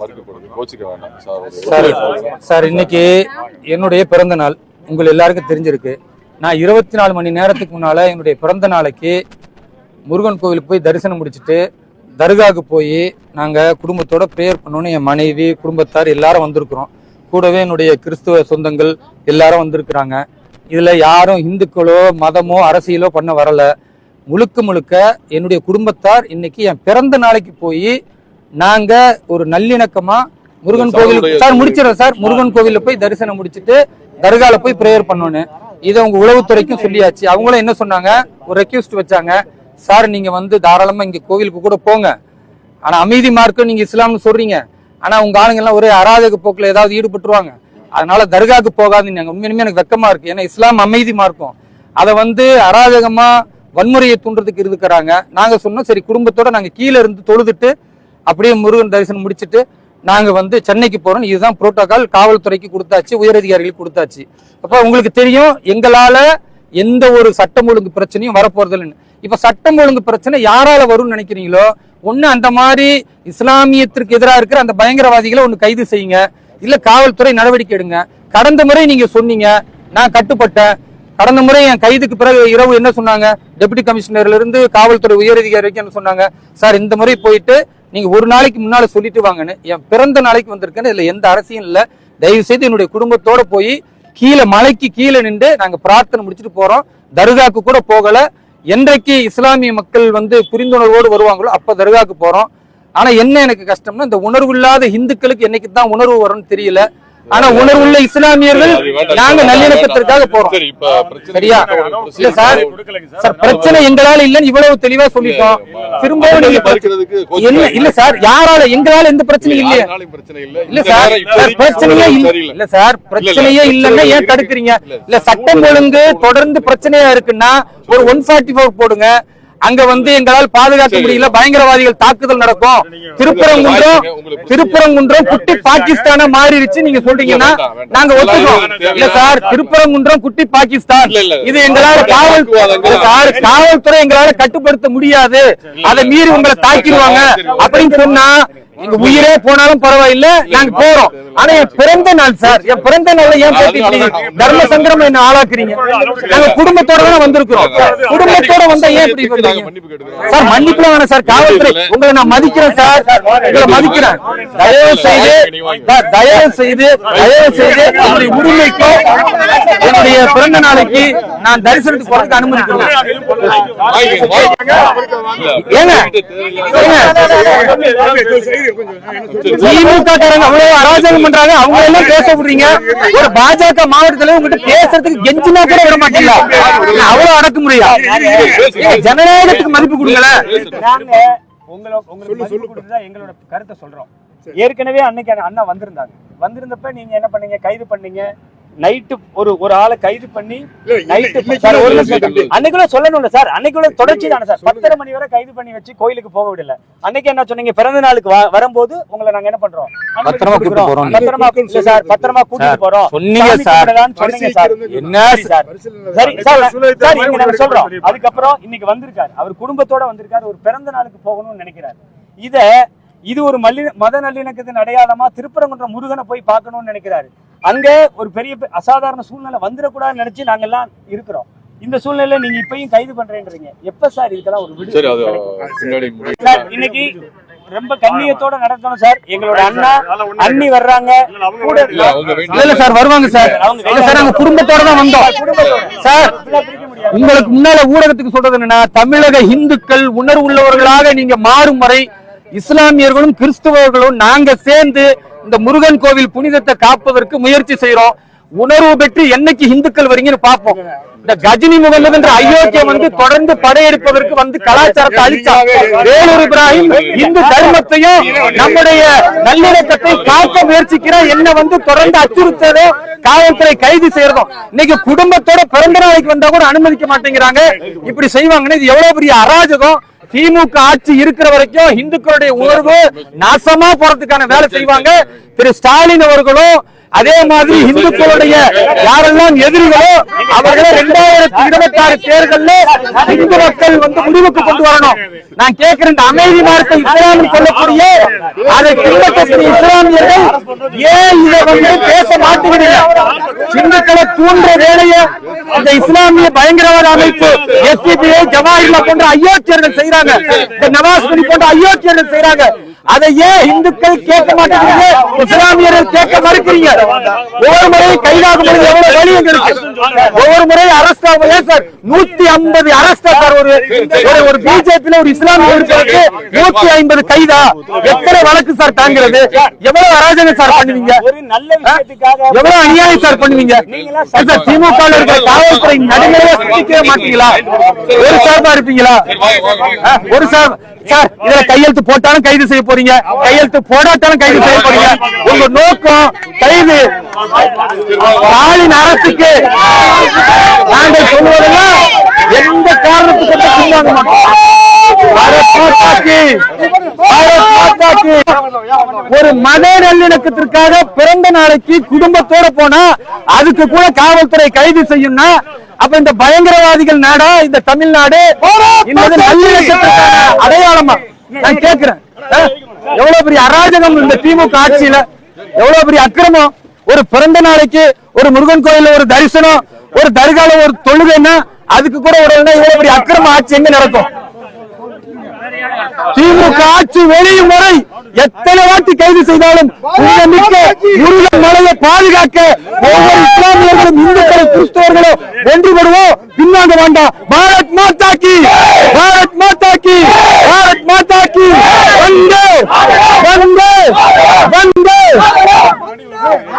கோச்சிக்க வேண்டாம். Sir sir sir இன்னைக்கு என்னுடைய பிறந்த நாள் உங்கள் எல்லாருக்கும் தெரிஞ்சிருக்கு. நான் இருபத்தி நாலு மணி நேரத்துக்கு முன்னால என்னுடைய பிறந்த நாளைக்கு முருகன் கோவிலுக்கு போய் தரிசனம் முடிச்சுட்டு தர்காவுக்கு போய் நாங்கள் குடும்பத்தோட ப்ரேயர் பண்ணோன்னு என் மனைவி குடும்பத்தார் எல்லாரும் வந்திருக்கிறோம். கூடவே என்னுடைய கிறிஸ்துவ சொந்தங்கள் எல்லாரும் வந்திருக்கிறாங்க. இதில் யாரும் இந்துக்களோ மதமோ அரசியலோ பண்ண வரல. முழுக்க முழுக்க என்னுடைய குடும்பத்தார் இன்னைக்கு என் பிறந்த நாளைக்கு போய் நாங்க ஒரு நல்லிணக்கமா முருகன் கோவில் சார் முடிச்சிடறேன் சார். முருகன் கோவில்ல போய் தரிசனம் முடிச்சிட்டு தர்கால போய் பிரேயர் பண்ணோன்னு. இதை உங்க உளவுத்துறைக்கும் சொல்லியாச்சு. அவங்களும் என்ன சொன்னாங்க? ஒரு ரெக்வஸ்ட் வச்சாங்க. சார் நீங்க வந்து தாராளமா இங்க கோவிலுக்கு கூட போங்க. ஆனா அமைதி மார்க்கம் நீங்க இஸ்லாம்னு சொல்றீங்க. ஆனா உங்க ஆளுங்க எல்லாம் ஒரே அராஜக போக்குல ஏதாவது ஈடுபட்டுருவாங்க. அதனால தர்காக்கு போகாதுன்னு உண்மையுமே எனக்கு வெக்கமா இருக்கு. ஏன்னா இஸ்லாம் அமைதி மார்க்கம். அதை வந்து அராஜகமா வன்முறையை தூண்டுறதுக்கு இருக்கிறாங்க நாங்க சொன்னோம். சரி குடும்பத்தோட நாங்க கீழே இருந்து தொழுதுட்டு அப்படியே முருகன் தரிசனம் முடிச்சுட்டு நாங்கள் வந்து சென்னைக்கு போகிறோம் இதுதான் புரோட்டோகால் காவல்துறைக்கு கொடுத்தாச்சு உயரதிகாரிகளுக்கு கொடுத்தாச்சு. அப்போ உங்களுக்கு தெரியும் எங்களால் எந்த ஒரு சட்டம் ஒழுங்கு பிரச்சனையும் வரப்போறதில்லைன்னு. இப்போ சட்டம் ஒழுங்கு பிரச்சனை யாரால வரும்னு நினைக்கிறீங்களோ ஒன்று அந்த மாதிரி இஸ்லாமியத்திற்கு எதிராக இருக்கிற அந்த பயங்கரவாதிகளை ஒன்று கைது செய்யுங்க. இல்லை காவல்துறை நடவடிக்கை எடுங்க. கடந்த முறை நீங்கள் சொன்னீங்க நான் கட்டுப்பட்டேன். கடந்த முறை என் கைதுக்கு பிறகு இரவு என்ன சொன்னாங்க? டெபுட்டி கமிஷனர்ல இருந்து காவல்துறை உயரதிகாரி வரைக்கும் என்ன சொன்னாங்க? சார் இந்த முறை போயிட்டு நீங்க ஒரு நாளைக்கு முன்னால சொல்லிட்டு வாங்கன்னு என் பிறந்த நாளைக்கு வந்திருக்கேன்னு இதுல எந்த அரசியும் இல்ல. தயவு செய்து என்னுடைய குடும்பத்தோட போய் கீழே மலைக்கு கீழே நின்று நாங்க பிரார்த்தனை முடிச்சுட்டு போறோம். தர்காக்கு கூட போகல. என்றைக்கு இஸ்லாமிய மக்கள் வந்து புரிந்துணர்வோடு வருவாங்களோ அப்ப தர்காக்கு போறோம். ஆனா என்ன எனக்கு கஷ்டம்னா இந்த உணர்வு இல்லாத இந்துக்களுக்கு என்னைக்கு தான் உணர்வு வரும்னு தெரியல. ஆனா உணர்வுள்ள இஸ்லாமியர்கள் நாங்க நல்லிணக்கத்திற்காக போறோம். சரி இப்ப பிரச்சனை சரியா? இல்ல சார், சார் பிரச்சனை எங்களால இல்லன்னு இவ்வளவு தெளிவா சொல்லிட்டோம். திரும்பவும் நீங்க என்ன இல்ல சார். யாரால எங்களால எந்த பிரச்சனையும் இல்லையே. இல்ல. சார். பிரச்சனையே இல்ல. சார். பிரச்சனையே இல்லன்னா ஏன் தடுக்கிறீங்க? இல்ல சட்டம் ஒழுங்கு தொடர்ந்து பிரச்சனையா இருக்குன்னா ஒரு ஒன் ஃபார்ட்டி ஃபோர் போடுங்க. அங்க வந்து எங்களால் பாதுகாக்க. முடியல. பயங்கரவாதிகள் தாக்குதல் நடக்கும். திருப்பரங்குன்றம் திருப்பரங்குன்றம் குட்டி பாகிஸ்தானா மாறிடுச்சு. நீங்க சொல்றீங்கன்னா. நாங்க ஒத்துக்கிறோம். இல்ல சார் திருப்பரங்குன்றம் குட்டி பாகிஸ்தான். இது எங்களால காவல் சார் காவல்துறை எங்களால கட்டுப்படுத்த முடியாது. அதை மீறி உங்களை தாக்கிடுவாங்க. அப்படின்னு சொன்னா எங்க உயிரே போனாலும் பரவாயில்ல. நாங்க போறோம். ஆனா என் பிறந்த நாள் சார். என் பிறந்த நாள்ல ஏன் இப்படி தர்ம சங்கரம் என்ன ஆளாக்குறீங்க. நாங்க குடும்பத்தோட தானே வந்திருக்கிறோம். குடும்பத்தோட வந்தா ஏன் இப்படி மன்னிப்பு. சார் மன்னிப்புலாம் வேணாம் சார். காவல்துறை உங்களை நான் மதிக்கிறேன் சார். உங்களை மதிக்கிறேன். தயவு செய்து தயவு செய்து தயவு செய்து என்னுடைய உரிமைக்கும் என்னுடைய பிறந்த நாளைக்கு நான் தரிசனத்துக்கு போறதுக்கு அனுமதி திமுக காரங்க அவ்வளவு அராஜகம் பண்றாங்க. அவங்க எல்லாம் பேச விடுறீங்க? ஒரு பாஜக மாவட்டத்துல உங்ககிட்ட பேசுறதுக்கு கெஞ்சினா கூட விட மாட்டீங்களா? அவ்வளவு அடக்குமுறையா? ஜனநாயகத்துக்கு மதிப்பு கொடுத்துதான் எங்களோட கருத்தை சொல்றோம். ஏற்கனவே அன்னைக்கு அண்ணா வந்திருந்தாங்க. வந்திருந்தப்ப நீங்க என்ன பண்ணீங்க? கைது பண்ணீங்க. நைட்டு ஒரு ஒரு ஆளை கைது பண்ணி நைட்டு சார் ஒரு நிமிஷம் அன்னைக்குள்ள சொல்லணும்ல சார் அன்னைக்குள்ள தொடர்ச்சி தானே சார். பத்தரை மணி வரை கைது பண்ணி வச்சு கோயிலுக்கு போக விடல. அன்னைக்கு என்ன சொன்னீங்க? பிறந்த நாளுக்கு வரும்போது உங்களை நாங்க என்ன பண்றோம்? பத்திரமா கூட்டிட்டு கொடுக்குறோம். போறோம். பத்திரமா இல்ல சார் பத்திரமா கூட்டிட்டு போறோம். சொன்னீங்க சார். சொன்னீங்க சார். என்ன சரி? சார் சரி. சார் சார் இங்க நாங்க சொல்றோம். அதுக்கப்புறம் இன்னைக்கு வந்திருக்காரு. அவர் குடும்பத்தோட வந்திருக்காரு. ஒரு பிறந்த நாளுக்கு போகணும்னு நினைக்கிறாரு. இத இது ஒரு மல்லி மத நல்லிணக்கத்தின் அடையாளமா திருப்பரங்குன்றம் முருகனை போய் பார்க்கணும்னு நினைக்கிறாரு. அங்க ஒரு பெரிய அசாதாரண சூழ்நிலை வந்துடக்கூடாதுன்னு நினைச்சு நாங்க எல்லாம் இருக்கிறோம். இந்த சூழ்நிலையில நீங்க இப்பயும் கைது பண்றேன்றீங்க. எப்ப சார் இதுக்கெல்லாம் ஒரு விடுதலை இன்னைக்கு ரொம்ப கண்ணியத்தோட நடத்தணும் சார். எங்களோட அண்ணா அண்ணி வர்றாங்க. இல்ல அவங்க சார் வருவாங்க சார். இல்ல சார் நாங்க குடும்பத்தோட தான் வந்தோம். சார் உங்களுக்கு முன்னால ஊடகத்துக்கு சொல்றது என்னன்னா தமிழக இந்துக்கள் உணர்வு உள்ளவர்களாக நீங்க மாறும் வரை இஸ்லாமியர்களும் கிறிஸ்துவர்களும் நாங்க சேர்ந்து இந்த முருகன் கோவில் புனிதத்தை காப்பதற்கு முயற்சி செய்யறோம் உணர்வு பெற்று என்னைக்கு இந்துக்கள் வரீங்கன்னு பார்ப்போம். இந்த கஜினி முகமது என்ற அயோக்கியம் வந்து தொடர்ந்து படையெடுப்பதற்கு வந்து கலாச்சாரத்தை அழிச்சார் வேலூர் இப்ராஹிம் இந்து தர்மத்தையும் நம்முடைய நல்லிணக்கத்தை காக்க முயற்சிக்கிற என்ன வந்து தொடர்ந்து அச்சுறுத்ததோ காவல்துறை கைது செய்யறதும். இன்னைக்கு குடும்பத்தோட பிறந்த நாளைக்கு வந்தா கூட அனுமதிக்க மாட்டேங்கிறாங்க. இப்படி செய்வாங்கன்னு இது எவ்வளவு பெரிய அராஜகம். திமுக ஆட்சி இருக்கிற வரைக்கும் இந்துக்களுடைய உணர்வு நாசமா போறதுக்கான வேலை செய்வாங்க. திரு ஸ்டாலின் அவர்களும் அதே மாதிரி இந்துக்களுடைய யாரெல்லாம் எதிரிகளோ அவர்களை இரண்டாயிரத்தி இருபத்தி ஆறு தேர்தல்ல இந்து மக்கள் வந்து முடிவுக்கு கொண்டு வரணும். நான் கேட்கிற இந்த அமைதி மார்க்க இஸ்லாமில் சொல்லக்கூடிய அதை பின்பற்றக்கூடிய இஸ்லாமியர்கள் ஏன் இதை வந்து பேச மாட்டுகிறீங்க இந்துக்களை தூண்டுற வேலையை இந்த இஸ்லாமிய பயங்கரவாத அமைப்பு எஸ்பிபிஐ ஜவாஹிர்லா போன்ற அயோக்கியர்கள் செய்யறாங்க இந்த நவாஸ் மணி போன்ற அயோக்கியர்கள் செய்யறாங்க அதை ஏன் இந்துக்கள் கேட்க மாட்டேங்கிறீங்க இஸ்லாமியர்கள் கேட்க மறுக்கிறீங்க. ஒவ்வொரு முறையும் கைதாகும் பொழுது எவ்வளவு வழி எங்க இருக்கு? ஒவ்வொரு முறையும் அரஸ்ட் ஆகும். ஏன் சார்? நூத்தி ஐம்பது அரஸ்ட் சார் ஒரு ஒரு- பிஜேபியில ஒரு இஸ்லாமிய இருக்கிறதுக்கு நூத்தி ஐம்பது கைதா? எத்தனை வழக்கு சார் தாங்கிறது? எவ்வளவு அராஜகம் சார் பண்ணுவீங்க? எவ்வளவு அநியாயம் சார் பண்ணுவீங்க? சார் திமுக இருக்கிற காவல்துறை நடுநிலையா சிந்திக்கவே மாட்டீங்களா? ஒரு சார்பா இருப்பீங்களா? ஒரு சார் சார் இதுல கையெழுத்து போட்டாலும் கைது செய்ய போறீங்க. கையெழுத்து போடாட்டாலும் கைது செய்ய போறீங்க. உங்க நோக்கம் கைது. ஸ்டாலின் அரசுக்கு நாங்கள் சொல்வதெல்லாம் எந்த காரணத்துக்கு! ஒரு மத நல்லிணக்கத்திற்காக பிறந்த நாளைக்கு குடும்பத்தோட போனா அதுக்கு கூட காவல்துறை கைது செய்யும்னா அப்ப இந்த பயங்கரவாதிகள் நாடா இந்த தமிழ்நாடு? நல்லிணக்கத்திற்கான அடையாளமா? நான் கேட்கிறேன். எவ்வளவு பெரிய அராஜகம் இந்த திமுக ஆட்சியில? எவ்வளவு பெரிய அக்கிரமம்? ஒரு பிறந்த நாளைக்கு ஒரு முருகன் கோயில்ல ஒரு தரிசனம் ஒரு தர்கால ஒரு தொழுகைன்னா அதுக்கு கூட ஒரு இவ்வளவு பெரிய அக்கிரம ஆட்சி எங்க நடக்கும்? திமுக ஆட்சி வெளியும் முறை எத்தனை வாட்டி கைது செய்தாலும் மிக்க முருகன் மலையை பாதுகாக்க ஒவ்வொரு இஸ்லாமியர்களும் இந்துக்களும் கிறிஸ்தவர்களும் ஒன்றுபடுவோம் பின்னாங்க வேண்டாம். பாரத் மாதா கி பாரத் Yeah.